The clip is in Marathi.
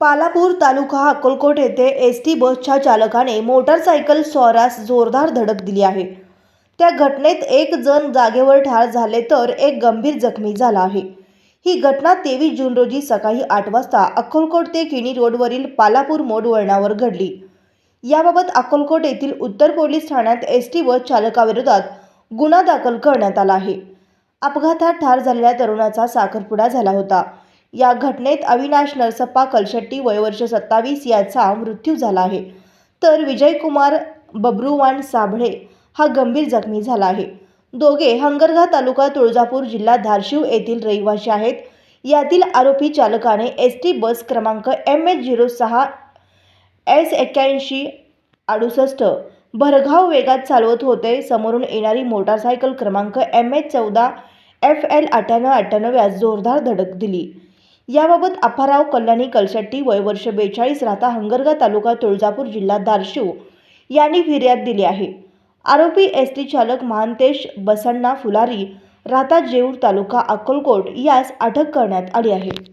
पालापूर तालुका अक्कलकोट येथे एस टी बसच्या चालकाने मोटारसायकल स्वारास जोरदार धडक दिली आहे. त्या घटनेत एक जण जागेवर ठार झाले तर एक गंभीर जखमी झाला आहे. ही घटना तेवीस जून रोजी सकाळी आठ वाजता अक्कलकोट ते किणी रोडवरील पालापूर मोड वळणावर घडली. याबाबत अक्कलकोट येथील उत्तर पोलीस ठाण्यात एस टी बस चालकाविरोधात गुन्हा दाखल करण्यात आला आहे. अपघातात ठार झालेल्या तरुणाचा साखरपुडा झाला होता. या घटनेत अविनाश नरसप्पा कलशेट्टी वयवर्ष सत्तावीस याचा मृत्यू झाला आहे. तर विजयकुमार बब्रुवान साबळे हा गंभीर जखमी झाला आहे. दोघे हंगरगा तालुका तुळजापूर जिल्हा धारशिव येथील रहिवासी आहेत. यातील आरोपी चालकाने एस टी बस क्रमांक एम एच झिरो सहा एस एक्क्याऐंशी अडुसष्ट भरघाव वेगात चालवत होते. समोरून येणारी मोटारसायकल क्रमांक एम एच चौदा एफ एल अठ्ठ्याण्णव अठ्ठ्याण्णव यास जोरदार धडक दिली. याबाबत अफाराव कल्याणी कलशट्टी वय वर्ष बेचाळीस राहता हंगरगा तालुका तुळजापूर जिल्हा धारशिव यांनी फिर्याद दिली आहे. आरोपी एस टी चालक महांतेश बसण्णा फुलारी राहता जेऊर तालुका अक्कलकोट यास अटक करण्यात आली आहे.